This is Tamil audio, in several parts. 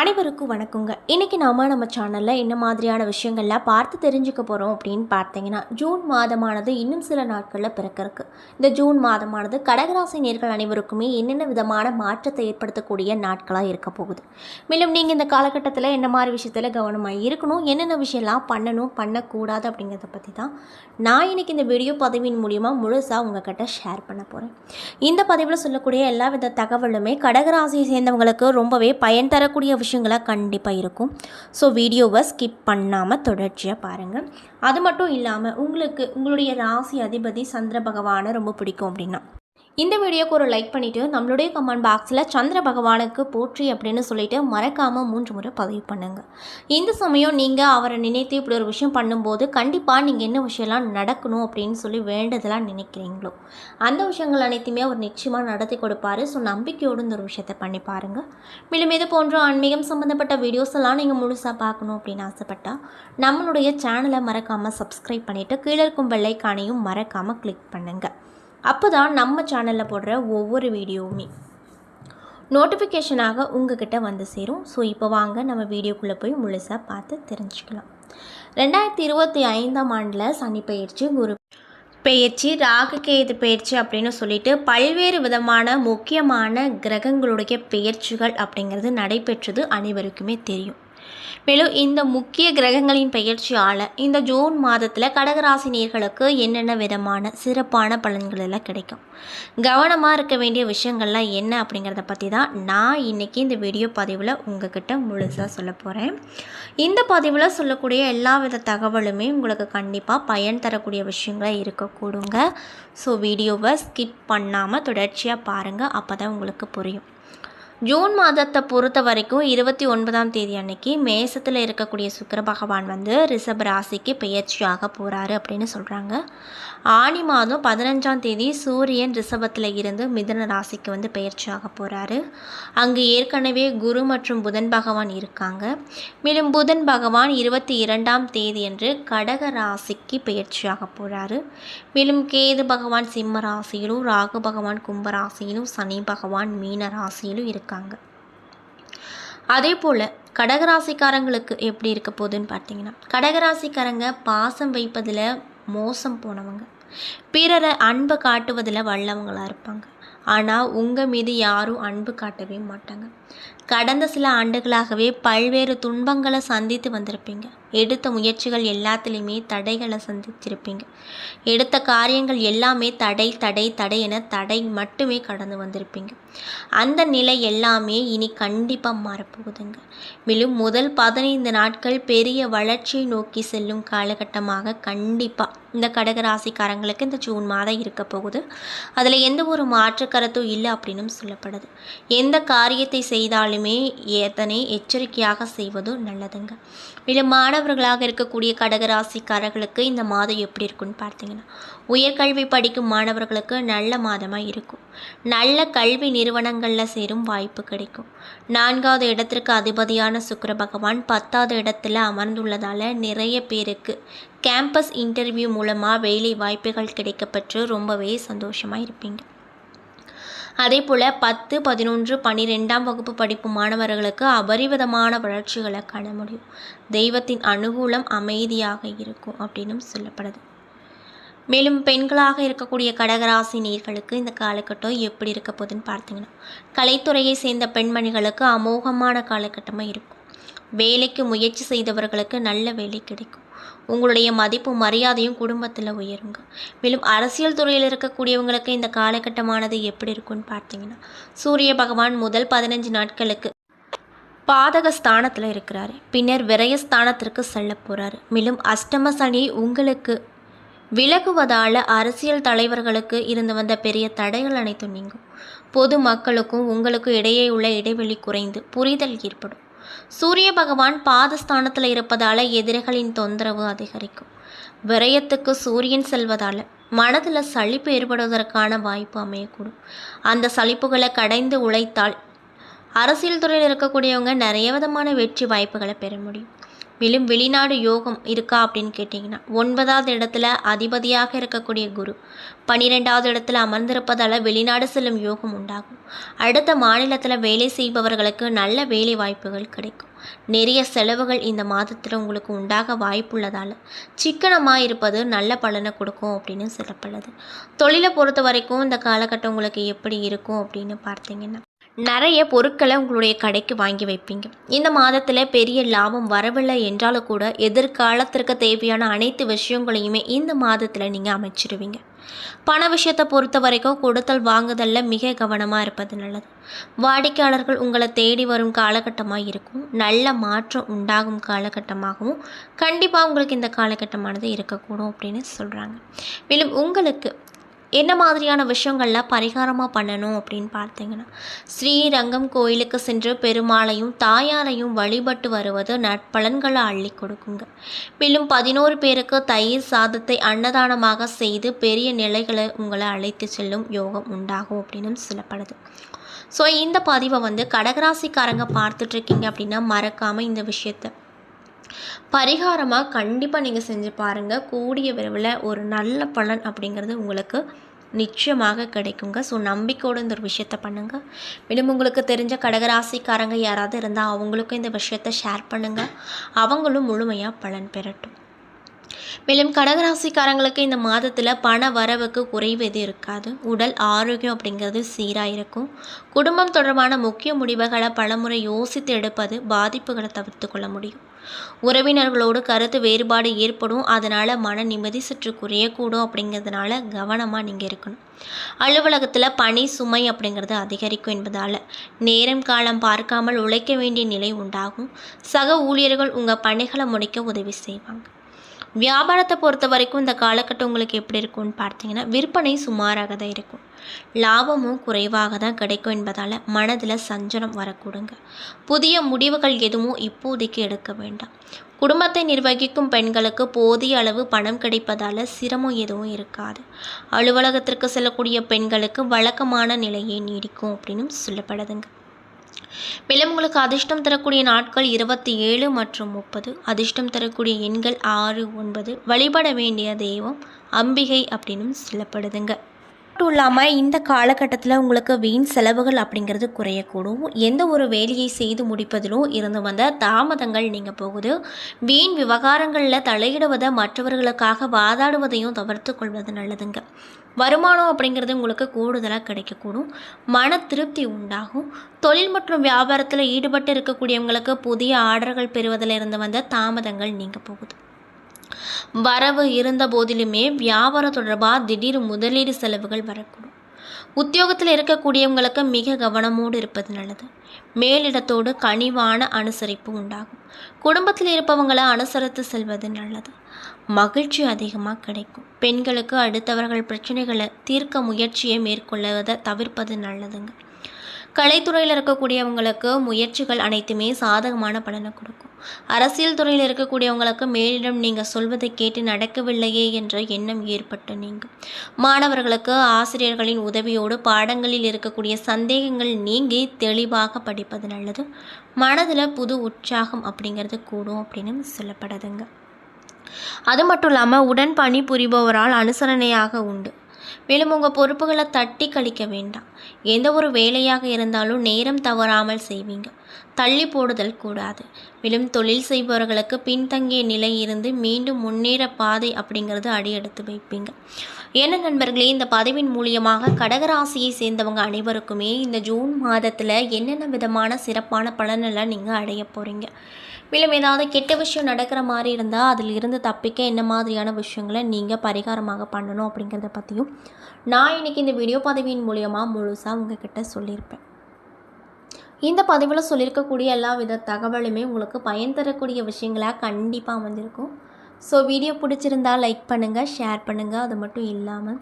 அனைவருக்கும் வணக்கங்க. இன்றைக்கி நாம நம்ம சேனலில் என்ன மாதிரியான விஷயங்கள்லாம் பார்த்து தெரிஞ்சுக்க போகிறோம் அப்படின்னு பார்த்தீங்கன்னா ஜூன் மாதமானது இன்னும் சில நாட்களில் பிறக்கிறதுக்கு இந்த ஜூன் மாதமானது கடகராசி நேர்கள் அனைவருக்குமே என்னென்ன விதமான மாற்றத்தை ஏற்படுத்தக்கூடிய நாட்களாக இருக்க போகுது. மேலும் நீங்கள் இந்த காலகட்டத்தில் என்ன மாதிரி விஷயத்தில் கவனமாக இருக்கணும் என்னென்ன விஷயம்லாம் பண்ணணும் பண்ணக்கூடாது அப்படிங்கிறத பற்றி தான் நான் இன்னைக்கு இந்த வீடியோ பதிவின் மூலியமாக முழுசாக உங்ககிட்ட ஷேர் பண்ண போகிறேன் இந்த பதிவில் சொல்லக்கூடிய எல்லா வித தகவலுமே கடகராசியை சேர்ந்தவங்களுக்கு ரொம்பவே பயன் தரக்கூடிய விஷயங்களாக கண்டிப்பாக இருக்கும். ஸோ வீடியோவை ஸ்கிப் பண்ணாமல் தொடர்ச்சியாக பாருங்கள் அது மட்டும் இல்லாமல் உங்களுக்கு உங்களுடைய ராசி அதிபதி சந்திர பகவானை ரொம்ப பிடிக்கும் அப்படின்னா இந்த வீடியோக்கு ஒரு லைக் பண்ணிவிட்டு நம்மளுடைய கமெண்ட் பாக்ஸில் சந்திர பகவானுக்கு போற்றி அப்படின்னு சொல்லிட்டு மறக்காமல் மூன்று முறை பதிவு பண்ணுங்கள் இந்த சமயம் நீங்கள் அவரை நினைத்து இப்படி ஒரு விஷயம் பண்ணும்போது கண்டிப்பாக நீங்கள் என்ன விஷயம்லாம் நடக்கணும் அப்படின்னு சொல்லி வேண்டதெல்லாம் நினைக்கிறீங்களோ அந்த விஷயங்கள் அனைத்துமே அவர் நிச்சயமாக நடத்தி கொடுப்பார். ஸோ நம்பிக்கையோடு இந்த ஒரு விஷயத்தை பண்ணி பாருங்கள் மேலும் இது போன்ற ஆன்மீகம் சம்மந்தப்பட்ட வீடியோஸ் எல்லாம் நீங்கள் முழுசாக பார்க்கணும் அப்படின்னு ஆசைப்பட்டால் நம்மளுடைய சேனலை மறக்காமல் சப்ஸ்கிரைப் பண்ணிவிட்டு கீழே இருக்கும் பெல்லைக்கானையும் மறக்காமல் கிளிக் பண்ணுங்கள் அப்போ தான் நம்ம சேனலில் போடுற ஒவ்வொரு வீடியோவுமே நோட்டிஃபிகேஷனாக உங்ககிட்ட வந்து சேரும். ஸோ இப்போ வாங்க நம்ம வீடியோக்குள்ளே போய் முழுசாக பார்த்து தெரிஞ்சுக்கலாம். ரெண்டாயிரத்தி இருபத்தி ஐந்தாம் ஆண்டில் சனி பயிற்சி குரு பெயர்ச்சி ராகுகேது பெயர்ச்சி அப்படின்னு சொல்லிட்டு பல்வேறு விதமான முக்கியமான கிரகங்களுடைய பெயர்ச்சிகள் அப்படிங்கிறது நடைபெற்றது அனைவருக்குமே தெரியும். மேலும் இந்த முக்கிய கிரகங்களின் பயிற்சியால் இந்த ஜூன் மாதத்தில் கடகராசினியர்களுக்கு என்னென்ன விதமான சிறப்பான பலன்கள் எல்லாம் கிடைக்கும்? கவனமாக இருக்க வேண்டிய விஷயங்கள்லாம் என்ன அப்படிங்கிறத பற்றி தான் நான் இன்றைக்கி இந்த வீடியோ பதிவில் உங்ககிட்ட முழுசாக சொல்ல போகிறேன் இந்த பதிவில் சொல்லக்கூடிய எல்லா வித தகவலுமே உங்களுக்கு கண்டிப்பாக பயன் தரக்கூடிய விஷயங்களாக இருக்கக்கூடுங்க. ஸோ வீடியோவை ஸ்கிப் பண்ணாமல் தொடர்ச்சியாக பாருங்கள் அப்போ தான் உங்களுக்கு புரியும். ஜூன் மாதத்தை பொறுத்த வரைக்கும் இருபத்தி ஒன்பதாம் தேதி அன்னைக்கு மேசத்தில் இருக்கக்கூடிய சுக்கிர பகவான் வந்து ரிஷப ராசிக்கு பெயர்ச்சியாக போகிறாரு அப்படின்னு சொல்கிறாங்க ஆனி மாதம் பதினஞ்சாம் தேதி சூரியன் ரிஷபத்தில் இருந்து மிதன ராசிக்கு வந்து பெயர்ச்சியாக போகிறாரு அங்கு ஏற்கனவே குரு மற்றும் புதன் பகவான் இருக்காங்க. மேலும் புதன் பகவான் இருபத்தி இரண்டாம் தேதி என்று கடக ராசிக்கு பெயர்ச்சியாக போகிறாரு மேலும் கேது பகவான் சிம்ம ராசியிலும் ராகு பகவான் கும்ப ராசியிலும் சனி பகவான் மீன ராசியிலும் இருக்காங்க. அதே போல் கடகராசிக்காரங்களுக்கு எப்படி இருக்க போகுதுன்னு பார்த்தீங்கன்னா கடகராசிக்காரங்க பாசம் வைப்பதில் மோசம் போனவங்க. பிறரை அன்பை காட்டுவதில் வல்லவங்களாக இருப்பாங்க. ஆனால் உங்கள் மீது யாரும் அன்பு காட்டவே மாட்டாங்க. கடந்த சில ஆண்டுகளாகவே பல்வேறு துன்பங்களை சந்தித்து வந்திருப்பீங்க. எடுத்த முயற்சிகள் எல்லாத்துலேயுமே தடைகளை சந்திச்சிருப்பீங்க எடுத்த காரியங்கள் எல்லாமே தடை தடை தடை என தடை மட்டுமே கடந்து வந்திருப்பீங்க. அந்த நிலை எல்லாமே இனி கண்டிப்பாக மாறப்போகுதுங்க. மேலும் முதல் பதினைந்து நாட்கள் பெரிய வளர்ச்சியை நோக்கி செல்லும் காலகட்டமாக கண்டிப்பாக இந்த கடகராசிக்காரங்களுக்கு இந்த ஜூன் மாதம் இருக்க போகுது. அதில் எந்த ஒரு மாற்று கருத்தும் இல்லை அப்படின்னும் சொல்லப்படுது. எந்த காரியத்தை செய்தாலுமே எதனை எச்சரிக்கையாக செய்வதும் நல்லதுங்க. மேலும் மாணவர்களாக இருக்கக்கூடிய கடகராசிக்காரர்களுக்கு இந்த மாதம் எப்படி இருக்குன்னு பார்த்தீங்கன்னா உயர்கல்வி படிக்கும் மாணவர்களுக்கு நல்ல மாதமாக இருக்கும். நல்ல கல்வி நிறுவனங்களில் சேரும் வாய்ப்பு கிடைக்கும். நான்காவது இடத்திற்கு அதிபதியான சுக்கர பகவான் பத்தாவது இடத்துல அமர்ந்துள்ளதால் நிறைய பேருக்கு கேம்பஸ் இன்டர்வியூ மூலமாக வேலை வாய்ப்புகள் கிடைக்கப்பெற்று ரொம்பவே சந்தோஷமாக இருப்பீங்க. அதே போல் பத்து பதினொன்று பன்னிரெண்டாம் வகுப்பு படிப்பு மாணவர்களுக்கு அபரிவிதமான வளர்ச்சிகளை காண முடியும். தெய்வத்தின் அனுகூலம் அமைதியாக இருக்கும் அப்படின்னும் சொல்லப்படுது. மேலும் பெண்களாக இருக்கக்கூடிய கடகராசி நீர்களுக்கு இந்த காலகட்டம் எப்படி இருக்க போகுதுன்னு பார்த்தீங்கன்னா கலைத்துறையை சேர்ந்த பெண்மணிகளுக்கு அமோகமான காலகட்டமாக இருக்கும். வேலைக்கு முயற்சி செய்தவர்களுக்கு நல்ல வேலை கிடைக்கும். உங்களுடைய மதிப்பு மரியாதையும் குடும்பத்தில் உயருங்க. மேலும் அரசியல் துறையில் இருக்கக்கூடியவங்களுக்கு இந்த காலகட்டமானது எப்படி இருக்கும்னு பார்த்தீங்கன்னா சூரிய பகவான் முதல் பதினஞ்சு நாட்களுக்கு பாதக ஸ்தானத்தில் இருக்கிறார். பின்னர் விரய ஸ்தானத்திற்கு செல்ல போகிறாரு மேலும் அஷ்டம சனி உங்களுக்கு விலகுவதால் அரசியல் தலைவர்களுக்கு இருந்து வந்த பெரிய தடைகள் அனைத்தும் நீங்கும். பொது மக்களுக்கும் உங்களுக்கும் இடையே உள்ள இடைவெளி குறைந்து புரிதல் ஏற்படும். சூரிய பகவான் பாதஸ்தானத்தில் இருப்பதால் எதிரிகளின் தொந்தரவு அதிகரிக்கும். விரயத்துக்கு சூரியன் செல்வதால் மனதில் சளிப்பு ஏற்படுவதற்கான வாய்ப்பு அமையக்கூடும். அந்த சலிப்புகளை கடைந்து உழைத்தால் அரசியல் துறையில் இருக்கக்கூடியவங்க நிறைய விதமான வெற்றி வாய்ப்புகளை பெற முடியும். மேலும் வெளிநாடு யோகம் இருக்கா அப்படின்னு கேட்டிங்கன்னா ஒன்பதாவது இடத்துல அதிபதியாக இருக்கக்கூடிய குரு. பன்னிரெண்டாவது இடத்துல அமர்ந்திருப்பதால் வெளிநாடு செல்லும் யோகம் உண்டாகும். அடுத்த மாநிலத்தில் வேலை செய்பவர்களுக்கு நல்ல வேலை வாய்ப்புகள் கிடைக்கும். நிறைய செலவுகள் இந்த மாதத்தில் உங்களுக்கு உண்டாக வாய்ப்புள்ளதால் சிக்கனமாக இருப்பது நல்ல பலனை கொடுக்கும் அப்படின்னு சொல்லப்படுது. தொழிலை பொறுத்த வரைக்கும் இந்த காலகட்டம் உங்களுக்கு எப்படி இருக்கும் அப்படின்னு பார்த்தீங்கன்னா நிறைய பொருட்களை உங்களுடைய கடைக்கு வாங்கி வைப்பீங்க. இந்த மாதத்தில் பெரிய லாபம் வரவில்லை என்றாலும் கூட எதிர்காலத்திற்கு தேவையான அனைத்து விஷயங்களையுமே இந்த மாதத்தில் நீங்கள் அமைச்சிடுவீங்க பண விஷயத்தை பொறுத்த வரைக்கும் கொடுத்தல் வாங்குதலில் மிக கவனமாக இருப்பது நல்லது. வாடிக்கையாளர்கள் உங்களை தேடி வரும் காலகட்டமாக இருக்கும். நல்ல மாற்றம் உண்டாகும் காலகட்டமாகவும் கண்டிப்பாக உங்களுக்கு இந்த காலகட்டமானது இருக்கக்கூடும் அப்படின்னு சொல்கிறாங்க மேலும் உங்களுக்கு என்ன மாதிரியான விஷயங்கள்லாம் பரிகாரமாக பண்ணணும் அப்படின்னு பார்த்தீங்கன்னா ஸ்ரீரங்கம் கோயிலுக்கு சென்று பெருமாளையும் தாயாரையும் வழிபட்டு வருவது நற்பலன்களை அள்ளி கொடுக்குங்க. மேலும் பதினோரு பேருக்கு தயிர் சாதத்தை அன்னதானமாக செய்து பெரிய நிலைகளை உங்களை அழைத்து செல்லும் யோகம் உண்டாகும் அப்படின்னு சொல்லப்படுது. ஸோ இந்த பதிவை வந்து கடகராசிக்காரங்க பார்த்துட்ருக்கீங்க அப்படின்னா மறக்காமல் இந்த விஷயத்தை பரிகாரமாக கண்டிப்பாக நீங்கள் செஞ்சு பாருங்கள் கூடிய விரைவில் ஒரு நல்ல பலன் அப்படிங்கிறது உங்களுக்கு நிச்சயமாக கிடைக்குங்க. ஸோ நம்பிக்கையோடு இந்த ஒரு விஷயத்த பண்ணுங்கள் மேலும் உங்களுக்கு தெரிஞ்ச கடகராசிக்காரங்க யாராவது இருந்தால் அவங்களுக்கும் இந்த விஷயத்த ஷேர் பண்ணுங்கள் அவங்களும் முழுமையாக பலன் பெறட்டும். மேலும் கடகராசிக்காரங்களுக்கு இந்த மாதத்தில் பண வரவுக்கு குறைவு எதுவும் இருக்காது. உடல் ஆரோக்கியம் அப்படிங்கிறது சீராக இருக்கும். குடும்பம் தொடர்பான முக்கிய முடிவுகளை பலமுறை யோசித்து எடுப்பது பாதிப்புகளை தவிர்த்து கொள்ள முடியும். உறவினர்களோடு கருத்து வேறுபாடு ஏற்படும். அதனால் மன நிம்மதி சற்று குறையக்கூடும் அப்படிங்கிறதுனால கவனமாக நீங்கள் இருக்கணும். அலுவலகத்தில் பணி சுமை அப்படிங்கிறது அதிகரிக்கும் என்பதால் நேரம் காலம் பார்க்காமல் உழைக்க வேண்டிய நிலை உண்டாகும். சக ஊழியர்கள் உங்கள் பணிகளை முடிக்க உதவி செய்வாங்க. வியாபாரத்தை பொறுத்த வரைக்கும் இந்த காலகட்டம் உங்களுக்கு எப்படி இருக்கும்னு பார்த்தீங்கன்னா விற்பனை சுமாராக தான் இருக்கும். லாபமும் குறைவாக தான் கிடைக்கும் என்பதால் மனதில் சஞ்சலம் வரக்கூடுங்க. புதிய முடிவுகள் எதுவும் இப்போதைக்கு எடுக்க வேண்டாம். குடும்பத்தை நிர்வகிக்கும் பெண்களுக்கு போதிய அளவு பணம் கிடைப்பதால் சிரமம் எதுவும் இருக்காது. அலுவலகத்திற்கு செல்லக்கூடிய பெண்களுக்கு வழக்கமான நிலையே நீடிக்கும் அப்படின்னு சொல்லப்படுதுங்க. மேலும் உங்களுக்கு அதிர்ஷ்டம் தரக்கூடிய நாட்கள் இருபத்தி ஏழு மற்றும் முப்பது. அதிர்ஷ்டம் தரக்கூடிய எண்கள் ஆறு ஒன்பது. வழிபட வேண்டிய தெய்வம் அம்பிகை அப்படின்னு சொல்லப்படுதுங்க. மட்டும் இல்லாமல் இந்த காலகட்டத்தில் உங்களுக்கு வீண் செலவுகள் அப்படிங்கிறது குறையக்கூடும். எந்த ஒரு வேலையை செய்து முடிப்பதிலும் இருந்து வந்த தாமதங்கள் நீங்கள் போகுது. வீண் விவகாரங்களில் தலையிடுவதை மற்றவர்களுக்காக வாதாடுவதையும் தவிர்த்து கொள்வது நல்லதுங்க. வருமானம் அப்படிங்கிறது உங்களுக்கு கூடுதலாக கிடைக்கக்கூடும். மன திருப்தி உண்டாகும். தொழில் மற்றும் வியாபாரத்தில் ஈடுபட்டு இருக்கக்கூடியவங்களுக்கு புதிய ஆர்டர்கள் பெறுவதில் இருந்து வந்த தாமதங்கள் நீங்கள் போகுது. வரவு இருந்த போதிலுமே வியாபாரம் தொடர்பாக திடீர் முதலீடு செலவுகள் வரக்கூடும். உத்தியோகத்தில் இருக்கக்கூடியவங்களுக்கு மிக கவனமோடு இருப்பது நல்லது. மேலிடத்தோடு கனிவான அனுசரிப்பு உண்டாகும். குடும்பத்தில் இருப்பவங்களை அனுசரித்து செல்வது நல்லது. மகிழ்ச்சி அதிகமாக கிடைக்கும். பெண்களுக்கு அடுத்தவர்கள் பிரச்சனைகளை தீர்க்க முயற்சியை மேற்கொள்வதை தவிர்ப்பது நல்லதுங்க. கலைத்துறையில் இருக்கக்கூடியவங்களுக்கு முயற்சிகள் அனைத்துமே சாதகமான பலனை கொடுக்கும். அரசியல் துறையில் இருக்கக்கூடியவங்களுக்கு மேலிடம் நீங்கள் சொல்வதை கேட்டு நடக்கவில்லையே என்ற எண்ணம் ஏற்பட்டு நீங்கும் மாணவர்களுக்கு ஆசிரியர்களின் உதவியோடு பாடங்களில் இருக்கக்கூடிய சந்தேகங்கள் நீங்கி தெளிவாக படிப்பது நல்லது. மனதில் புது உற்சாகம் அப்படிங்கிறது கூடும் அப்படின்னு சொல்லப்படுதுங்க. அது மட்டும் இல்லாமல் உடன் பணி புரிபவரால் அனுசரணையாக உண்டு. மேலும் உங்கள் பொறுப்புகளை தட்டி கழிக்க வேண்டாம். எந்த ஒரு வேலையாக இருந்தாலும் நேரம் தவறாமல் செய்வீங்க. தள்ளி போடுதல் கூடாது. மேலும் தொழில் செய்பவர்களுக்கு பின்தங்கிய நிலை இருந்து மீண்டும் முன்னேற பாதை அப்படிங்கிறது அடியெடுத்து வைப்பீங்க. என்ன நண்பர்களே இந்த பதவியின் மூலியமாக கடகராசியை சேர்ந்தவங்க அனைவருக்குமே இந்த ஜூன் மாதத்தில் என்னென்ன விதமான சிறப்பான பலனெல்லாம் நீங்கள் அடைய போகிறீங்க மேலும் ஏதாவது கெட்ட விஷயம் நடக்கிற மாதிரி இருந்தால் அதில் இருந்து தப்பிக்க என்ன மாதிரியான விஷயங்களை நீங்கள் பரிகாரமாக பண்ணணும் அப்படிங்கிறத பற்றியும் நான் இன்றைக்கி இந்த வீடியோ பதவியின் மூலியமாக முழுசாக உங்ககிட்ட சொல்லியிருப்பேன். இந்த பதிவில் சொல்லியிருக்கக்கூடிய எல்லா வித தகவலுமே உங்களுக்கு பயன் தரக்கூடிய விஷயங்களாக கண்டிப்பாக அமைஞ்சிருக்கும் ஸோ வீடியோ பிடிச்சிருந்தா லைக் பண்ணுங்கள் ஷேர் பண்ணுங்கள் அது மட்டும் இல்லாமல்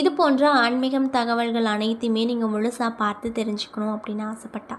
இது போன்ற ஆன்மீகம் தகவல்கள் அனைத்தையுமே நீங்கள் முழுசாக பார்த்து தெரிஞ்சுக்கணும் அப்படின்னு ஆசைப்பட்டா.